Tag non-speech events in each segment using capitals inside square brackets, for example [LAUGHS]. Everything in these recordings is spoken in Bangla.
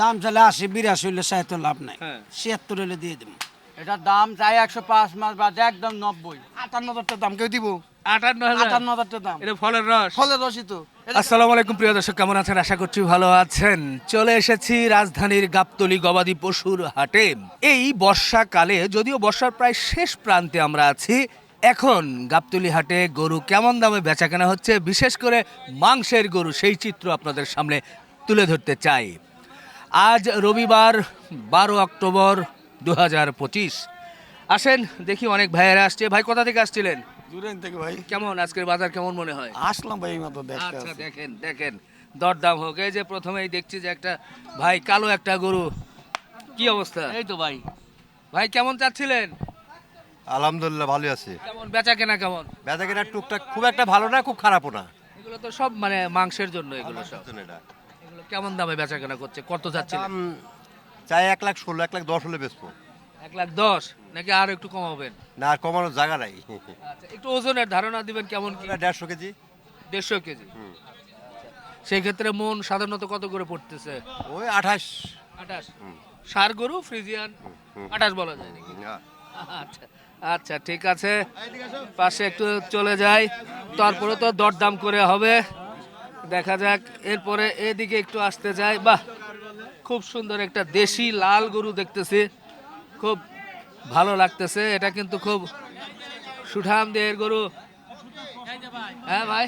দাম চাইলে আশি বিরাশি হইলে সাহিত্য লাভ নাই। হ্যাঁ। ছিয়াত্তর হইলে দিয়ে দিব। এটার দাম চাই একশো পাঁচ মাস বাদে একদম নব্বই। আটান্ন হাজার টাকা দাম কেউ দিব? আটান্ন হাজার? আটান্ন হাজার টাকা দাম। এটা ফলের রস। ফলের রসি তো। আসসালামু আলাইকুম প্রিয় দর্শক কেমন আছেন? আশা করছি ভালো আছেন। চলে এসেছি রাজধানীর গাবতলি গবাদি পশুর হাটে। এই বর্ষাকালে যদিও বর্ষার প্রায় শেষ প্রান্তে আমরা আছি এখন গাবতলি হাটে গরু কেমন দামে বেচা কেনা হচ্ছে বিশেষ করে মাংসের গরু সেই চিত্র আপনাদের সামনে তুলে ধরতে চাই। আজ রবিবার বারো অক্টোবর দু হাজার পঁচিশ। আসেন দেখি অনেক ভাইয়েরা আসছে। ভাই কোথা থেকে আসছিলেন? দূরেন থেকে ভাই। কেমন? আজকের বাজার কেমন মনে হয়? আসলাম ভাই মতো আচ্ছা দেখেন দেখেন। দরদাম হোক এই যে প্রথমেই দেখছি যে একটা ভাই কালো একটা গরু। কি অবস্থা? এই তো ভাই। ভাই কেমন চাচ্ছিলেন? আলহামদুলিল্লাহ ভালো আছে। কেমন? বেচা কেনা কেমন? বেচা কেনার টুকটাক খুব একটা ভালো না খুব খারাপও না। এগুলো তো সব মানে মাংসের জন্য এগুলো সব। এটা। এগুলো কেমন দামে বেচা কেনা করছে? কত যাচ্ছিলেন দাম চাই এক লাখ ষোলো এক লাখ দশ হলে বেচবো। এক লাখ দশ? নাকি আর একটু কমাবেন? না আর কমানোর জায়গা নাই। আচ্ছা একটু ওজনের ধারণা দিবেন কেমন কি? দেড়শো কেজি। দেড়শো কেজি। সেই ক্ষেত্রে মন সাধারণত কত করে পড়তেছে? ওই আঠাশ। আঠাশ? সার গরু ফ্রিজিয়ান? আঠাশ বলা যায় নাকি? আচ্ছা আচ্ছা ঠিক আছে। পাশে একটু চলে যাই। তারপরে তো দরদাম করে হবে। দেখা যাক এরপরে এদিকে একটু আসতে যাই। বাহ খুব সুন্দর একটা দেশি লাল গরু দেখতেছি। খুব ভালো লাগতেছে এটা কিন্তু খুব সুঠাম দেহের গরু। হ্যাঁ ভাই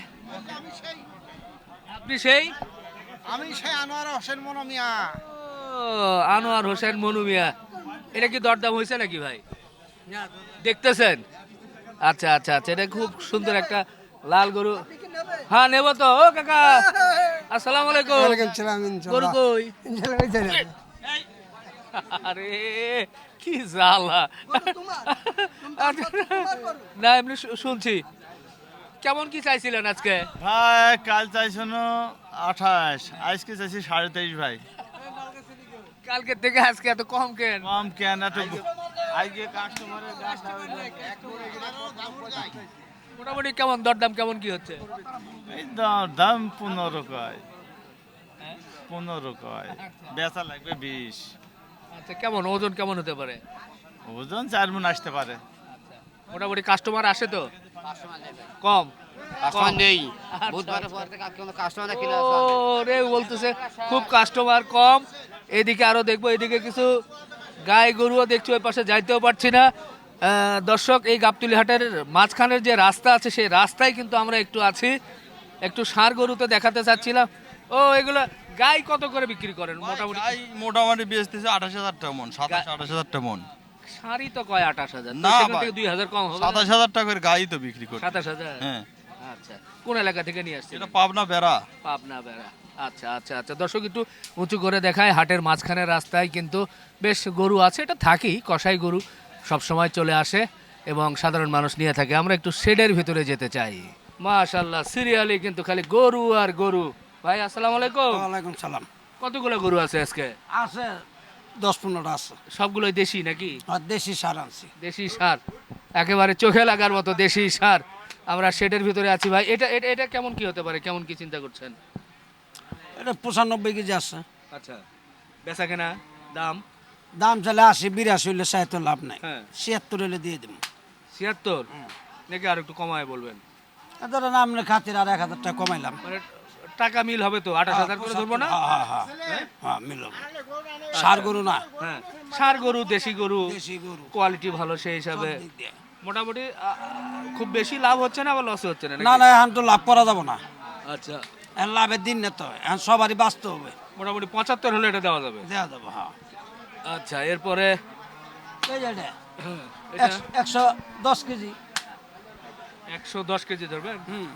আপনি সেই? আমি সেই আনোয়ার হোসেন মনমিয়া। আনোয়ার হোসেন মনু মিয়া এটা কি দরদাম হয়েছে নাকি ভাই? দেখতেছেন? আচ্ছা আচ্ছা আচ্ছা এটা খুব সুন্দর একটা লাল গরু। হ্যাঁ নেব তো। ও কাকা আসসালামু আলাইকুম। গরু কই? আরে কি জ্বালা। না এমনি শুনছি। কেমন কি চাইছিলেন আজকে? ভাই কাল চাইছিল আঠাশ। আজকে চাইছি সাড়ে তেইশ ভাই। কালকে থেকে আজকে এত কম কেন? কম কেন? এত আজকে কাস্টমারের মোটামুটি কেমন দরদাম কেমন কি হচ্ছে? এই দাম পনেরো কয়। পনেরো কয়। বেচা লাগবে বিশ। আচ্ছা কেমন? ওজন কেমন হতে পারে? ওজন চার মন আসতে পারে। মোটামুটি কাস্টমার আসে তো? কম? কাস্টমার নেই। আচ্ছা, বুধবারের পর থেকে আজকে কাস্টমার রে বলতেছে খুব কাস্টমার কম। এদিকে আরও দেখব এদিকে কিছু গাই গরুও দেখছি ওই পাশে যাইতেও পারছি না। দর্শক এই গাবতুলি হাটের মাঝখানের যে রাস্তা আছে সেই রাস্তায় কিন্তু আমরা একটু আছি। একটু ষাঁড় গরুতে দেখাতে চাচ্ছিলাম। ও এগুলো গাই কত করে বিক্রি করেন? মোটামুটি গাই মোটামুটি বেচতেছে আঠাশ হাজার টাকা মন সাতাশ আঠাশ হাজার টাকা মন। শাড়ি তো কয় আঠাশ হাজার? না দুই হাজার কম হবে সাতাশ হাজার টাকা করে গাই তো বিক্রি করে সাতাশ হাজার? হ্যাঁ। আচ্ছা কোন এলাকা থেকে নিয়ে আসছে এটা পাবনা বেড়া। পাবনা বেড়া। আচ্ছা আচ্ছা আচ্ছা। দর্শক একটু উঁচু করে দেখায় হাটের মাঝখানে রাস্তায় কিন্তু বেশ গরু আছে এটা থাকি কসাই গরু। সব সময় চলে আসে এবং সাধারণ মানুষ নিয়ে থাকে। আমরা একটু শেডের ভিতরে যেতে চাই। মাশাল্লাহ সিরিয়ালি কিন্তু খালি গরু আর গরু। ভাই আসসালামু আলাইকুম। ওয়ালাইকুম সালাম। কতগুলো গরু আছে আজকে? আছে দশ পনেরোটা আছে। সবগুলোই দেশি নাকি? আর দেশি সার আনছি। দেশি সার। একেবারে চোখে লাগার মতো দেশি সার। আমরা শেডের ভিতরে আছি ভাই। এটা এটা এটা কেমন কি হতে পারে? কেমন কি চিন্তা করছেন? এটা পঁচানব্বই কেজি আছে। আচ্ছা বেচা কেনা দাম? দাম চাইলে আশি বিরাশি হইলে সাহিত্য লাভ নাই। হ্যাঁ। ছিয়াত্তর হইলে দিয়ে দিব। ছিয়াত্তর? নাকি আর একটু কমায় বলবেন? ধরেন আপনার খাতির আর এক হাজার টাকা কমাইলাম। মানে টাকা মিল হবে তো? আঠাশ হাজার করে ধরবো না? হ্যাঁ হ্যাঁ হ্যাঁ হ্যাঁ মিলব সার গরু না। হ্যাঁ। সার গরু দেশি গরু দেশি গরু। কোয়ালিটি ভালো সেই হিসাবে। মোটামুটি খুব বেশি লাভ হচ্ছে না বা লস হচ্ছে না না না এখন তো লাভ করা যাব না। আচ্ছা। এখন লাভের দিন না তো এখন সবারই বাঁচতে হবে। মোটামুটি পঁচাত্তর হলে এটা দেওয়া যাবে? দেওয়া যাব হ্যাঁ। আচ্ছা এরপরে? এটা, হ্যাঁ, এটা। একশো- দশ কেজি। একশো দশ কেজি ধরবেন হুম।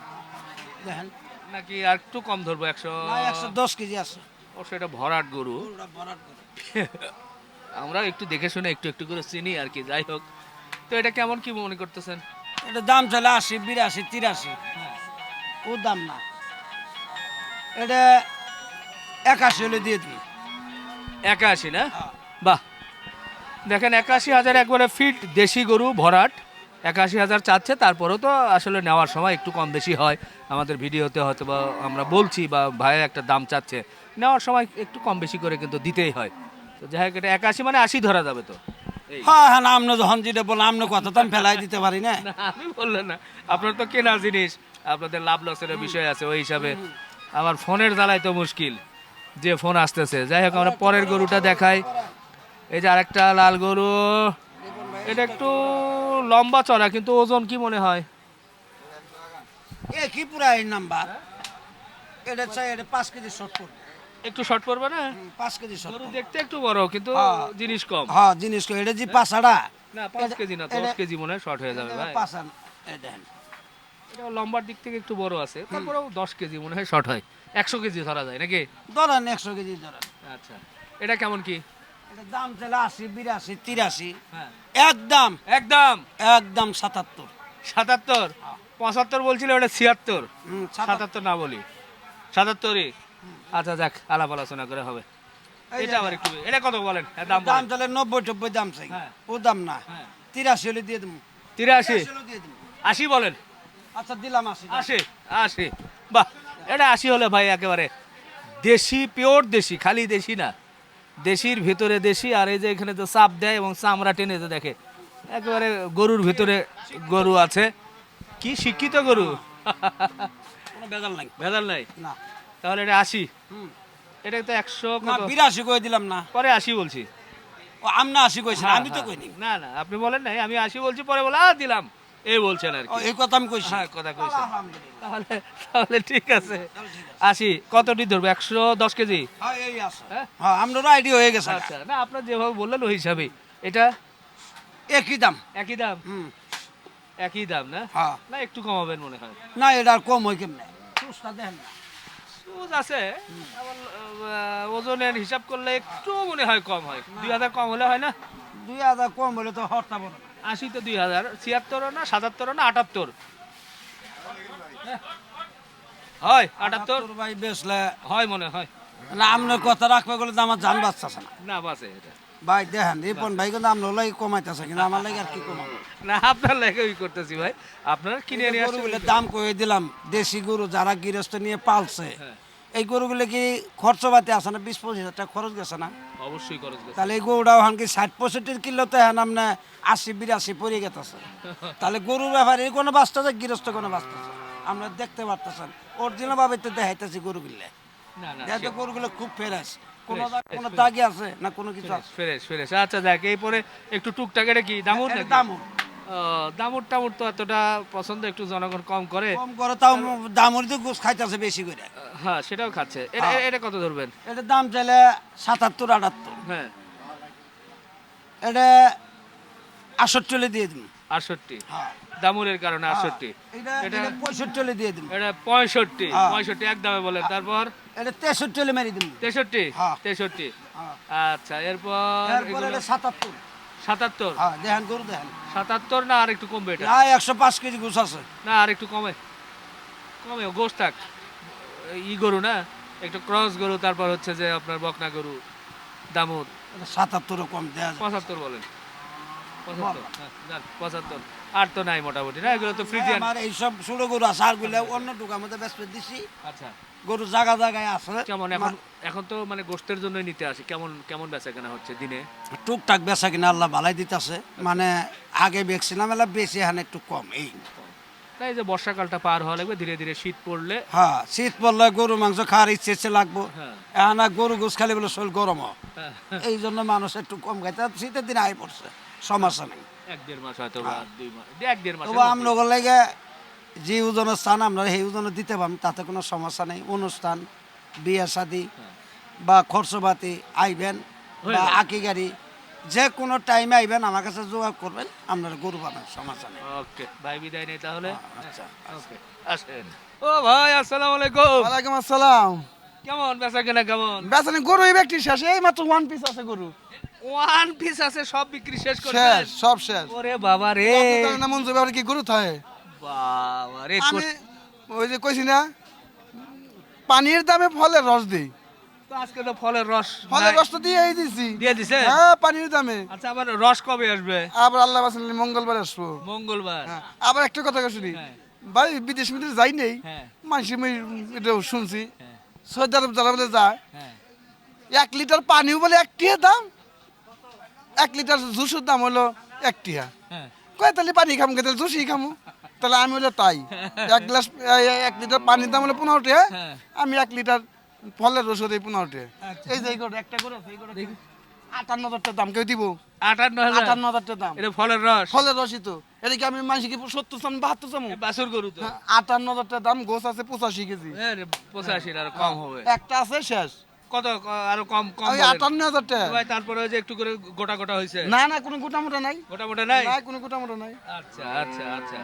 দেখেন। নাকি আর একটু কম ধরবো? একশো একশো দশ কেজি আছে। ও সেটা ভরাট গরু। ভরাট গরু। আমরা একটু দেখে শুনে একটু একটু করে চিনি আর কি যাই হোক। তো এটা কেমন কি মনে করতেছেন? এটা দাম চলে আশি বিরাশি তিরাশি। ও দাম না। এটা একাশি হলে দিয়ে দিই একাশি না? বাহ। দেখেন একাশি হাজার একবারে ফিট দেশি গরু ভরাট। একাশি হাজার চাচ্ছে তারপরেও তো আসলে নেওয়ার সময় একটু কম বেশি হয়। আমাদের ভিডিওতে হয়তো বা আমরা বলছি বা ভাই একটা দাম চাচ্ছে। নেওয়ার সময় একটু কম বেশি করে কিন্তু দিতেই হয়। তো যাই হোক এটা একাশি মানে আশি ধরা যাবে তো। হ্যাঁ হ্যাঁ না, আপনি যখন যেটা বললাম আপনি কথা তো আমি ফেলাই দিতে পারি না। না আমি বললেন না। আপনার তো কেনা জিনিস আপনাদের লাভ লসের বিষয় আছে ওই হিসাবে। আমার ফোনের জ্বালায় তো মুশকিল যে ফোন আসতেছে। যাই হোক আমরা পরের গরুটা দেখাই। এই যে আরেকটা লাল গরু। এটা একটু লম্বা চড়া কিন্তু ওজন কি মনে হয়? এ কি পুরা এই নাম্বার? এটা চাই এটা পাঁচ কেজি শর্ট করবে একটু শর্ট পড়বে না? পাঁচ কেজি শর্ট গরু দেখতে একটু বড় কিন্তু হ্যাঁ। জিনিস কম। হ্যাঁ জিনিস কো এটা যে পাঁচাটা না পাঁচ কেজি না দশ কেজি মনে হয় শর্ট হয়ে যাবে ভাই। পাঁচা এই দেখেন। এটা লম্বার দিক থেকে একটু বড় আছে তারপরেও দশ কেজি মনে হয় শর্ট হয়। একশো কেজি ধরা যায় নাকি? ধরেন একশো কেজি ধরেন। আচ্ছা। এটা কেমন কি? এটা দাম চলে আশি বিরাশি তিরাশি। হ্যাঁ। একদম। একদম। একদম সাতাত্তর। সাতাত্তর? পঁচাত্তর বলছিল ওটা ছিয়াত্তর। সাতাত্তর। না বলি। সাতাত্তরই। আচ্ছা যাক আলাপ আলোচনা করে হবে। এটা আবার একটু এটা কত বলেন? দাম দাম চলে নব্বই টব্বই দাম চাই। হ্যাঁ। ও দাম না। হ্যাঁ। তিরাশি হলে দিয়ে দেবো। তিরাশি? আশি বলেন। আচ্ছা দিলাম আশি। আশি আশি। বাহ এটা আশি হলে ভাই একেবারে দেশি পিওর দেশি খালি দেশি না। দেশির ভিতরে দেশি আর এই যে এখানে তো চাপ দেয় এবং চামড়া টেনে যে দেখে। একেবারে গরুর ভিতরে গরু আছে। কি শিক্ষিত গরু? কোনো বেজাল নাই। ভেজাল নাই? না। তাহলে এটা আশি। এটা তো একশো না বিরাশি করে দিলাম না। পরে আশি বলছি। ও আমনা আশি কইছি হ্যাঁ, আমি তো হ্যাঁ। কইনি না না আপনি বলেন নাই আমি আশি বলছি পরে বলে দিলাম। এই বলছেন আর এই কথা আমি কইছি। হ্যাঁ কথা আলহামদুলিল্লাহ। তাহলে তাহলে ঠিক আছে। আশি কতটি ধরবে? একশো দশ কেজি? হ্যাঁ এই আছে। হ্যাঁ? হ্যাঁ আপনারও আইডিয়া হয়ে গেছে। আচ্ছা না আপনার যেভাবে বললেন ওই হিসাবে। এটা একই দাম। একই দাম? হুম। একই দাম না? হ্যাঁ। না একটু কমাবেন মনে হয়। না এটা আর কম হয় কেমনে? সুস্তা দেখেন না। সুজ আছে। ওজনের হিসাব করলে একটু মনে হয় কম হয়। দুই হাজার কম হলে হয় না? দুই হাজার কম হলে তো হরতা না আশি তো দুই হাজার ছিয়াত্তর না সাতাত্তর না আটাত্তর? হয় আটাত্তর? তোর ভাই বেচলে হয় মনে হয়। না আপনার কথা রাখবে বলে আমার জান বাঁচতেছে না। না বাসে এটা। ভাই দেখেন রিপন ভাই কিন্তু আপনার লাগে কমাইতেছে কিন্তু আমার লাগে আর কি কমাবো? না আপনার লাগে ওই করতেছি ভাই। আপনারা কিনে নিয়ে দাম কয়ে দিলাম দেশি গরু যারা গৃহস্থ নিয়ে পালছে হ্যাঁ। এই গরুগুলো কি খরচপাতি আছে না? বিশ পঁচিশ হাজার টাকা খরচ গেছে না? অবশ্যই খরচ গেছে। তাহলে এই গরুটাও হান কি ষাট পঁয়ষট্টির কিলো তো হ্যাঁ আপনি আশি বিরাশি পড়ে গেতেছে। [LAUGHS] তাহলে গরুর ব্যাপারে কোনো বাঁচতেছে গৃহস্থ কোনো বাঁচতেছে আমরা দেখতে পারতেছেন। অরিজিনাল ভাবে তো দেখাইতেছি গরুগুলো। না গরুগুলো খুব ফ্রেশ কোনো দাগ- কোনো দাগি আছে না কোনো কিছু আছে? ফ্রেশ ফ্রেশ আচ্ছা দেখ এই পরে একটু টুকটাক এটা কি? দামুর এর নাকি? দাম ও, দামুর টামুর তো এতটা পছন্দ একটু জনগণ কম করে। কম করে তাও দামর তো গোস খাইতেছে বেশি করে। হ্যাঁ সেটাও খাচ্ছে। এটা হ্যাঁ। এটা কত ধরবেন? এটা দাম চাইলে সাতাত্তর আটাত্তর। হ্যাঁ। এটা আটষট্টি দিয়ে দিন আটষট্টি? হ্যাঁ। দামুরের কারণে আটষট্টি। এটা পঁয়ষট্টি হলে দিয়ে দিন এটা পঁয়ষট্টি। হ্যাঁ। পঁয়ষট্টি এক দামে বলেন। তারপর? এটা তেষট্টি হলে মেরে দিন তেষট্টি? হ্যাঁ। তেষট্টি। হ্যাঁ। আচ্ছা এরপর সাতাত্তর। সাতাত্তর? হ্যাঁ দেখেন গরু দেখেন। সাতাত্তর না আর একটু কমবে এটা? না একশো পাঁচ কেজি গোস আছে। না আর একটু কমে। কমে গোস থাক। ই গরু না? একটু ক্রস গরু তারপর হচ্ছে যে আপনার বকনা গরু দামুর সাতাত্তরও কম যায় পঁচাত্তর বলেন। পঁচাত্তর হ্যাঁ, পঁচাত্তর। আর তো নাই মোটামুটি না? এগুলো তো ফ্রিজিয়ান। আমার এইসব ছোট গরু আছে আরগুলো অন্য দোকান মধ্যে ব্যস্ত দিছি। আচ্ছা। গরু জায়গা জায়গায় আছে। কেমন এখন এখন তো মানে গোষ্ঠের জন্য নিতে আসে। কেমন কেমন বেচা কেনা হচ্ছে দিনে? টুকটাক বেচা কিনা আল্লাহ ভালাই দিতেছে। মানে আগে বেচছিলাম এলা বেশি হান একটু কম এই। এই যে বর্ষাকালটা পার হওয়া লাগবে ধীরে ধীরে শীত পড়লে হ্যাঁ শীত পড়লে গরু মাংস খাওয়ার ইচ্ছে ইচ্ছে লাগবো। হ্যাঁ। এখন গরু গোস খালি বলে শরীর গরম হয়। হ্যাঁ, এই জন্য মানুষ একটু কম খাইতে শীতের দিন আয় পড়ছে। সমস্যা নেই। এক দেড় মাস হয়তো মাস এক দেড় মাস তবু লাগে যে ওজনের স্থান আমরা সেই ওজনে দিতে পারব তাতে কোনো সমস্যা নেই। অনুষ্ঠান বিয়ে শাদি বা খরচপাতি আইবেন হয়ে বা। আকি গাড়ি যে কোনো টাইমে আইবেন আমার কাছে যোগাযোগ করবেন আপনার গরু পাবেন সমস্যা নেই। ওকে ভাই বিদায় নেই তাহলে? আচ্ছা ওকে আসেন। ও ভাই আসসালামু আলাইকুম। ওয়ালাইকুম আসসালাম। কেমন বেচা কেনা কেমন? বেচানি গরু এই ব্যক্তি শেষ এই মাত্র ওয়ান পিস আছে গরু। ওয়ান পিস আছে সব বিক্রি শেষ করে শেষ সব শেষ। ওরে বাবা রে। আপনি জানেন না মঞ্জু ব্যাপারে কি গরু থাকে বাবা রে আমি ওই যে কইছি না পানির দামে ফলের রস দিই। তো আজকে তো ফলের রস ফলের রস তো দিয়েই দিছি। দিয়ে দিছে? হ্যাঁ পানির দামে। আচ্ছা আবার রস কবে আসবে? আবার আল্লাহ বাসন মঙ্গলবার আসব। মঙ্গলবার। হ্যাঁ, আবার একটা কথা শুনি হ্যাঁ। ভাই বিদেশ বিদেশ যাই নেই হ্যাঁ। মানুষ এটাও শুনছি। সৌদি আরব যারা বলে যায় এক লিটার পানিও বলে এক টিয়া দাম। এক লিটার জুসের দাম হলো এক টিয়া। হ্যাঁ। কয় তাহলে পানি খামু তাহলে জুসই খামু। তাহলে আমি হলো তাই। [LAUGHS] এক গ্লাস এক লিটার পানির দাম হলো পনেরো টাকা। হ্যাঁ। আমি এক লিটার ফলের রস এই পনেরো টাকা। আচ্ছা। এই যে একটা করে এই করে আটান্ন হাজার টাকা দাম কেউ দিব? আটান্ন হাজার। আটান্ন হাজার টাকা দাম। এটা ফলের রস। ফলের রসই তো। এটা কি আমি মানুষকে সত্তর চাম বাহাত্তর চামু? এ বাছুর গরু তো। হ্যাঁ, আটান্ন হাজার টাকা দাম গোছ আছে পঁচাশি কেজি। হ্যাঁ পঁচাশি আর কম হবে। একটা আছে শেষ। কত আরও কম কম ওই। আটান্ন হাজার টাকা। ভাই তারপরে ওই যে একটু করে গোটা গোটা হয়েছে না না কোনো গোটা মোটা নাই। গোটা মোটা নাই? নাই কোনো গোটা মোটা নাই। আচ্ছা আচ্ছা আচ্ছা।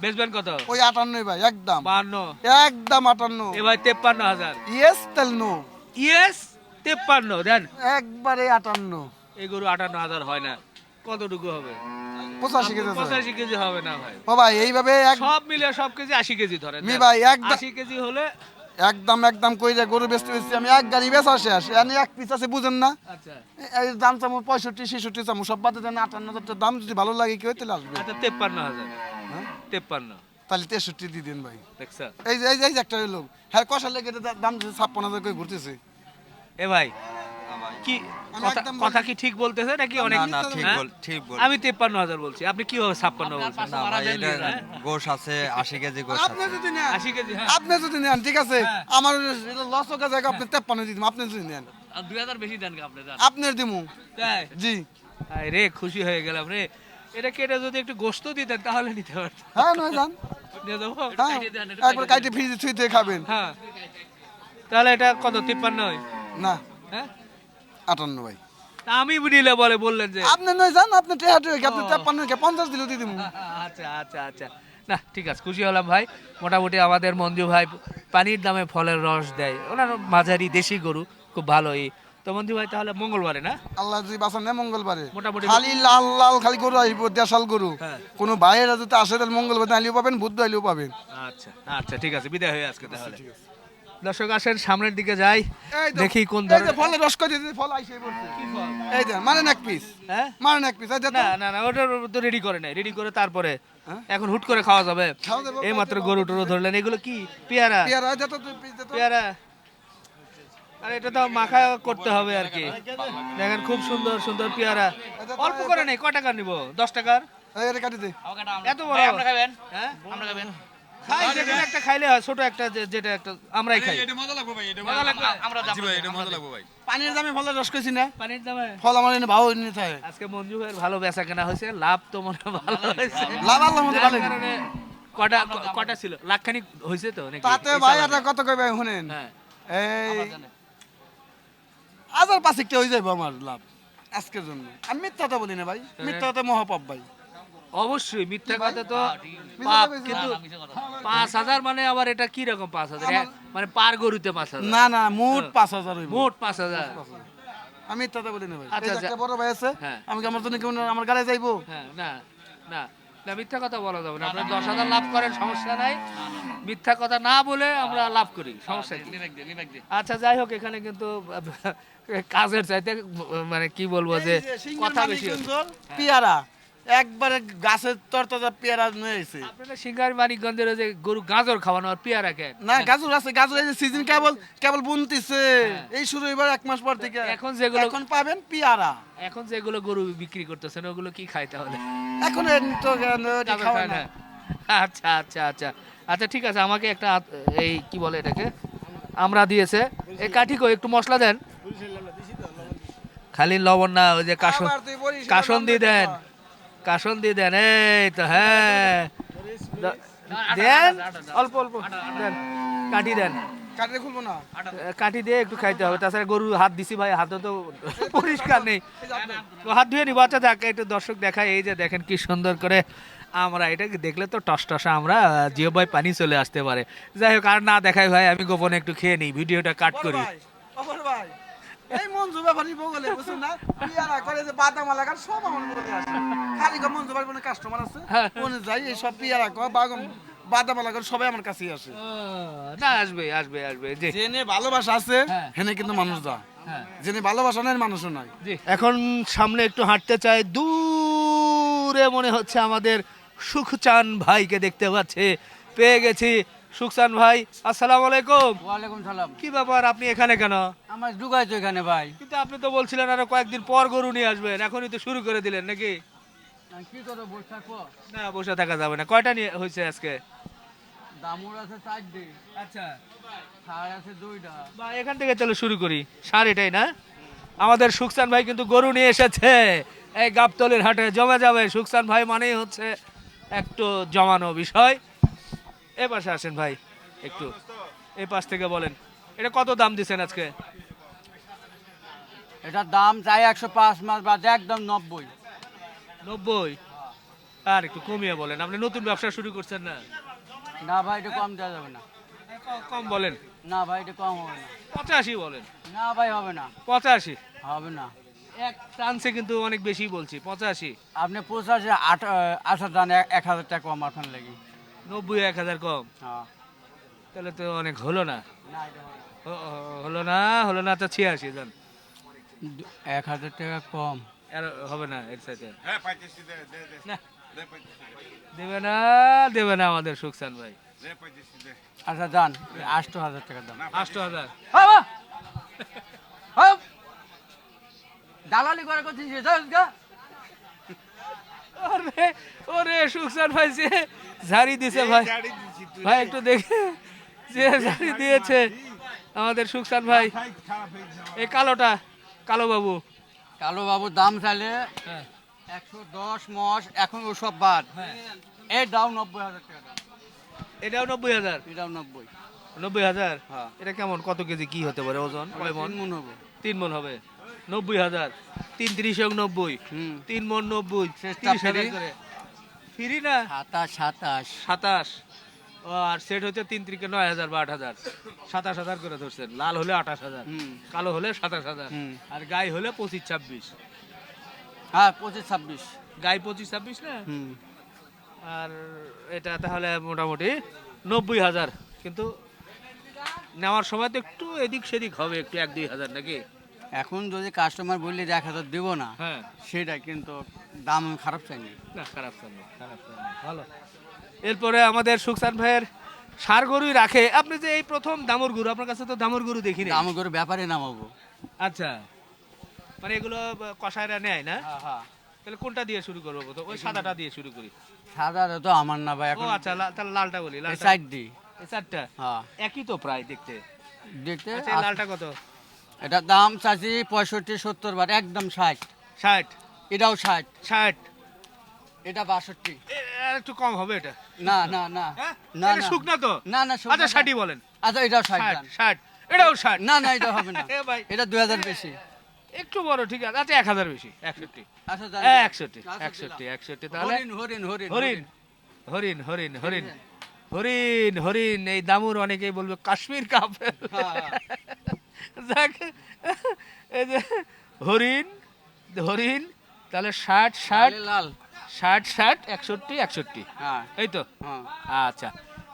বেচবেন কত? ওই আটান্নই ভাই একদম। বান্ন একদম আটান্ন। এ ভাই তেপ্পান্ন হাজার। ইয়েস তেল নো। ইয়েস তেপ্পান্ন দেন। একবারে আটান্ন। এই গরু আটান্ন হাজার হয় না। কতটুকু হবে? পঁচাশি কেজি পঁচাশি কেজি হবে না ভাই। ও ভাই এইভাবে সব মিলে সব কেজি আশি কেজি দেন। ভাই, একদম- আশি কেজি হলে একদম একদম কইরে গরু বেচতে বেচতে আমি এক গাড়ি বেচা শেষ। এনে এক পিস আছে বুঝেন না? আচ্ছা। এই দাম চামু পঁয়ষট্টি ছেষট্টি চামু সব বাদে দেন আটান্ন হাজার দাম যদি ভালো লাগে কেউ তাহলে আসবে। আচ্ছা তেপ্পান্ন হাজার। হ্যাঁ? তেপ্পান্ন। তাহলে তেষট্টি দিয়ে দিন ভাই। এই যে এই যে একটা লোক হ্যাঁ কষা লেগে দাম ছাপ্পান্ন হাজার করে ঘুরতেছে। এ ভাই কি কথা- কথা কি ঠিক বলতেছে নাকি অনেক না, ঠিক হ্যাঁ? বল- ঠিক বল। আমি তেপ্পান্ন হাজার বলছি। আপনি কীভাবে ছাপ্পান্ন বলছেন? না ভাই এটা গোশ আছে আশি কেজি গোশ আপনি আছে। যদি নেন আশি কেজি হ্যাঁ। আপনি যদি নেন ঠিক আছে? আমার লস হোক জায়গা আপনি তেপ্পান্ন দিন আপনি যদি নেন। দুই হাজার বেশি দেন আপনি আপনার দিমু। তাই? জি। আয় রে খুশি হয়ে গেলাম রে। এটা কেটে যদি একটু গোস্ত দিতেন তাহলে নিতে পারতাম। হ্যাঁ নয় যান। দিয়ে দেবো হ্যাঁ। একবার কাইটে ফ্রিজে দিয়ে খাবেন। হ্যাঁ। তাহলে এটা কত তিপ্পান্ন? না। হ্যাঁ? আটান্ন ভাই। আমি নিলে বলে বললেন যে আপনি নয় যান আপনি টেহা টেহা আপনি তেপ্পান্ন পঞ্চাশ দিলে দিয়ে আচ্ছা আচ্ছা আচ্ছা। না ঠিক আছে খুশি হলাম ভাই। মোটামুটি আমাদের মঞ্জু ভাই পানির দামে ফলের রস দেয়। ওনার মাঝারি দেশি গরু খুব ভালোই তো মঞ্জু ভাই তাহলে মঙ্গলবারে না? আল্লাহ যদি বাঁচান নেই মঙ্গলবারে। মোটামুটি- খালি লাল লাল খালি গরু আসব দেশাল গরু। হ্যাঁ। কোনো ভাইয়েরা যদি আসে তাহলে মঙ্গলবার আইলেও পাবেন বুধবার আইলেও পাবেন। আচ্ছা আচ্ছা ঠিক আছে বিদায় হয়ে আজকে তাহলে। দর্শক আসেন সামনের দিকে যাই দেখি কোন ধরনের ফলের রস করে দিতে ফল আইসে পড়ছে এই দেন মারেন এক পিস হ্যাঁ? মারেন এক পিস এই। না না না ওটা তো রেডি করে নাই রেডি করে তারপরে হ্যাঁ? এখন হুট করে খাওয়া যাবে। এই মাত্র গরু টরু ধরলেন এগুলো কি? পেয়ারা? পেয়ারা এই। পেয়ারা। আরে এটা তো মাখা করতে হবে আর কি। দেখেন খুব সুন্দর সুন্দর পেয়ারা। অল্প করে নেই ক টাকার নিব? দশ টাকার? এই এত বড়? আপনি খাবেন। হ্যাঁ? আমরা খাবেন। খাই যেখানে একটা খাইলে হয় ছোট একটা যেটা একটা আমরাই খাই। মজা লাগবে আমরা পানির দামে ফলের রস কইছি না। পানির দামে? ফল আমার এনে ভাও এনে থাকে আজকে মঞ্জু ভাইয়ের ভালো বেচা কেনা হয়েছে লাভ তো মনে ভালো হয়েছে। লাভ আল্লাহ মতো ভালো কটা কটা ছিল? লাখখানিক হয়েছে তো নাকি? তাতে ভাই এটা কত কইবে শুনেন? হ্যাঁ। এই হাজার পাঁচেকটা হয়ে যাবে আমার লাভ আজকের জন্য। আমি মিথ্যা কথা বলি না ভাই মিথ্যা মহাপাপ ভাই। অবশ্যই মিথ্যা কথা তো পাপ কিন্তু পাঁচ হাজার মানে আবার এটা কি রকম পাঁচ হাজার? মানে পার গরুতে পাঁচ হাজার। না না মোট পাঁচ হাজার মোট পাঁচ হাজার। আমি মিথ্যা কথা বলি না ভাই। আচ্ছা, আচ্ছা। একটা বড় ভাই আছে হ্যাঁ। আমি কি আমার জন্য কেউ আমার গাড়ি যাইবো? হ্যাঁ না না না মিথ্যা কথা বলা যাবে না। আপনার দশ হাজার লাভ করেন সমস্যা নাই। মিথ্যা কথা না বলে আমরা লাভ করি সমস্যা কি? আচ্ছা যাই হোক এখানে কিন্তু [LAUGHS] কাজের চাইতে মানে কি বলব যে কথা বেশি পেয়ারা। একবারে গাছের তরতাজা পেয়ারা নিয়ে এসে আপনারা সিঙ্গার মানিকগঞ্জের ওই যে গরু গাজর খাওয়ানো আর পেয়ারা কেন না গাজর আছে গাজর এই সিজন কেবল কেবল বুনতিছে। এই শুরু এবার এক মাস পর থেকে। হ্যাঁ। এখন যেগুলো- এখন পাবেন পেয়ারা। এখন যেগুলো গরু বিক্রি করতেছেন ওগুলো কি খাই তাহলে? এখন তো খাওয়া না। না আচ্ছা আচ্ছা আচ্ছা। আচ্ছা ঠিক আছে আমাকে একটা এই কি বলে এটাকে? আমরা দিয়েছে। এই কাঠি কই একটু মশলা দেন। খালি লবণ না ওই যে কাসন তুই কাসন দিয়ে দেন। কাসন দিয়ে দেন এই তো হ্যাঁ। দেন অল্প অল্প দেন কাঠি দেন। না। কাঠি দিয়ে একটু খাইতে হবে তাছাড়া গরু হাত দিছি ভাই হাতে তো [LAUGHS] পরিষ্কার নেই। তো হাত ধুয়ে নিবো আচ্ছা দেখ একটু দর্শক দেখায় এই যে দেখেন কি সুন্দর করে আমরা এটা দেখলে তো টস টসা আমরা জিও ভাই পানি চলে আসতে পারে। যাই হোক আর না দেখাই ভাই আমি গোপনে একটু খেয়ে নিই ভিডিওটা কাট করি। ভাই। এই মঞ্জু ব্যাপারই বগলে না? পেয়ারা করে যে বাদাম লাগার সব আমার আসে খালি কো মঞ্জু ভাই কাস্টমার আছে? হ্যাঁ। ওনে যাই এই সব পেয়ারা কো বাগম বাদামালা করে সবাই আমার কাছেই আসে। না আসবে আসবে আসবে জেনে ভালোবাসা আছে হ্যাঁ। হেনে কিন্তু মানুষ যা হ্যাঁ। জেনে ভালোবাসা নাই মানুষও নাই। এখন সামনে একটু হাঁটতে চাই দূরে মনে হচ্ছে আমাদের সুখচান ভাইকে দেখতে পাচ্ছে। পেয়ে গেছি সুখচান ভাই আসসালামু আলাইকুম। ওয়ালাইকুম সালাম। কি ব্যাপার আপনি এখানে কেন? আমার ঢুকাইছো এখানে ভাই। কিন্তু আপনি তো বলছিলেন আরও কয়েকদিন পর গরু নিয়ে আসবেন এখনই তো শুরু করে দিলেন নাকি? কি করব বসে থাকব? না বসে থাকা যাবে না। কয়টা নিয়ে হয়েছে আজকে? দামুর আছে চারটে। আচ্ছা। সার আছে দুইটা। বা এখান থেকে চলো শুরু করি। সার এটাই না? আমাদের সুখসান ভাই কিন্তু গরু নিয়ে এসেছে। এই গাবতলির হাটে জমে যাবে। সুখসান ভাই মানেই হচ্ছে একটু জমানো বিষয়। এ পাশে আসেন ভাই একটু। এই পাশ থেকে বলেন এটা কত দাম দিছেন আজকে? এটার দাম চাই একশো পাঁচ মাস বাদ একদম নব্বই। নব্বই? আর একটু কমিয়ে বলেন আপনি নতুন ব্যবসা শুরু করছেন না? না ভাই এটা কম দেওয়া যাবে না। কম বলেন। না ভাই এটা কম হবে না। পঁচাশি বলেন। না ভাই হবে না। পঁচাশি? হবে না। এক চান্সে কিন্তু অনেক বেশি বলছি পঁচাশি। আপনি পঁচাশি আট আশা দান এক- এক হাজার টাকা কম আপনার লাগি। নব্বই এক হাজার কম। হ্যাঁ। তাহলে তো অনেক হলো না। হলো না। হলো না তো ছিয়াশি জান। এক হাজার টাকা কম। আর হবে না এর সাথে। দেবে না দেবে না আমাদের সুখসান ভাই। আচ্ছা যান আষ্ট হাজার টাকা দাম। আষ্ট হাজার। হপ! দালালি করে করছিস। ওরে ওরে সুখসান ভাই যে ঝাড়ি দিছে ভাই। ভাই একটু দেখে যে ঝাড়ি দিয়েছে আমাদের সুখসান ভাই। এই কালোটা কালো বাবু। কালো বাবুর দাম চাইলে হ্যাঁ। একশো দশ মশ এখন ওসব বাদ। এই দাও নব্বই হাজার টাকা এটাও নব্বই হাজার? এটাও নব্বই। নব্বই হাজার? হ্যাঁ। এটা কেমন কত কেজি কি হতে পারে ওজন? কয় মন? তিন মন হবে। তিন মন হবে। নব্বই হাজার। তিন ত্রিশ নব্বই। হুম। তিন মন নব্বই। তিরিশ হাজার। করে। ফ্রি না? সাতাশ সাতাশ। সাতাশ। আর সেট হচ্ছে তিন ত্রিকে নয় হাজার বা আট হাজার। সাতাশ হাজার করে ধরছেন। লাল হলে আঠাশ হাজার কালো হলে সাতাশ হাজার। আর গাই হলে পঁচিশ ছাব্বিশ। হ্যাঁ পঁচিশ ছাব্বিশ। গাই পঁচিশ ছাব্বিশ না? হুম। আর এটা তাহলে মোটামুটি নব্বই হাজার। কিন্তু নেওয়ার সময় তো একটু এদিক সেদিক হবে একটু এক দুই হাজার নাকি? এখন যদি কাস্টমার বললে এক হাজার দিব না হ্যাঁ। সেটা কিন্তু দাম খারাপ চাইনি না। খারাপ চাল খারাপ চাল ভালো। এরপরে আমাদের সুখসান ভাইয়ের সার গরুই রাখে। আপনি যে এই প্রথম দামর গরু আপনার কাছে তো দামর গরু দেখিনি দাম করে ব্যাপারে নামাবো। আচ্ছা। মানে এগুলো কষায়রা নেয় না? হ্যাঁ হ্যাঁ। তাহলে কোনটা দিয়ে শুরু করব প্রথম? ওই সাদাটা দিয়ে শুরু করি। সাদা তো আমার না ভাই এখন আচ্ছা তাহলে লালটা বলি লালটা। সাইড দি এই চারটা? হ্যাঁ। একই তো প্রায় দেখতে। দেখতে আচ্ছা লালটা কত? এটা দাম চাচ্ছি পঁয়ষট্টি সত্তর বার একদম ষাট। ষাট। এটাও ষাট। ষাট। এটা বাষট্টি। একটু কম হবে এটা। না না না। হ্যাঁ? না শুকনা তো। না না আচ্ছা ষাটই বলেন। আচ্ছা এটাও ষাট ষাট এটাও ষাট। না না এটা হবে না। [LAUGHS] এ ভাই। এটা দুই হাজার বেশি। একটু বড় ঠিক আছে। আচ্ছা এক হাজার বেশি। একষট্টি। আচ্ছা। একষট্টি আচ্ছা, একষট্টি একষট্টি তাহলে। হরিণ হরিণ হরিণ হরিণ। হরিণ। হরিণ হরিণ। হরিণ। হরিণ এই দামুর অনেকেই বলবে কাশ্মীর কাপ হ্যাঁ। যাক এই যে হরিণ হরিণ তাহলে ষাট ষাট লাল। ষাট ষাট একষট্টি একষট্টি। হ্যাঁ। এই তো? হ্যাঁ। আচ্ছা।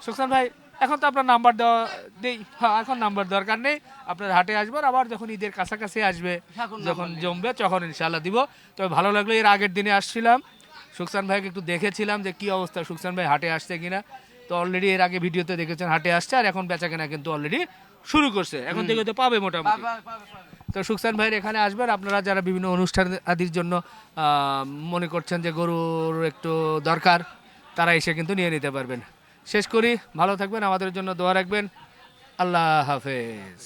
সুখসান ভাই এখন তো আপনার নাম্বার দেওয়া দেই হ্যাঁ এখন নাম্বার দরকার নেই। আপনার হাটে আসবেন আবার যখন ঈদের কাছাকাছি আসবে যখন জমবে তখন ইনশাল্লাহ দিব। তবে ভালো লাগল এর আগের দিনে আসছিলাম। সুখসান ভাইকে একটু দেখেছিলাম যে কি অবস্থা সুখসান ভাই হাটে আসছে কিনা। তো অলরেডি এর আগে ভিডিওতে দেখেছেন হাটে আসছে আর এখন বেচা কেনা কিন্তু অলরেডি শুরু করছে। এখন থেকে তো পাবে মোটামুটি। তো সুখসান ভাইয়ের এখানে আসবেন। আপনারা যারা বিভিন্ন অনুষ্ঠান আদির জন্য মনে করছেন যে গরুর একটু দরকার তারা এসে কিন্তু নিয়ে নিতে পারবেন। শেষ করি। ভালো থাকবেন। আমাদের জন্য দোয়া রাখবেন। আল্লাহ হাফেজ।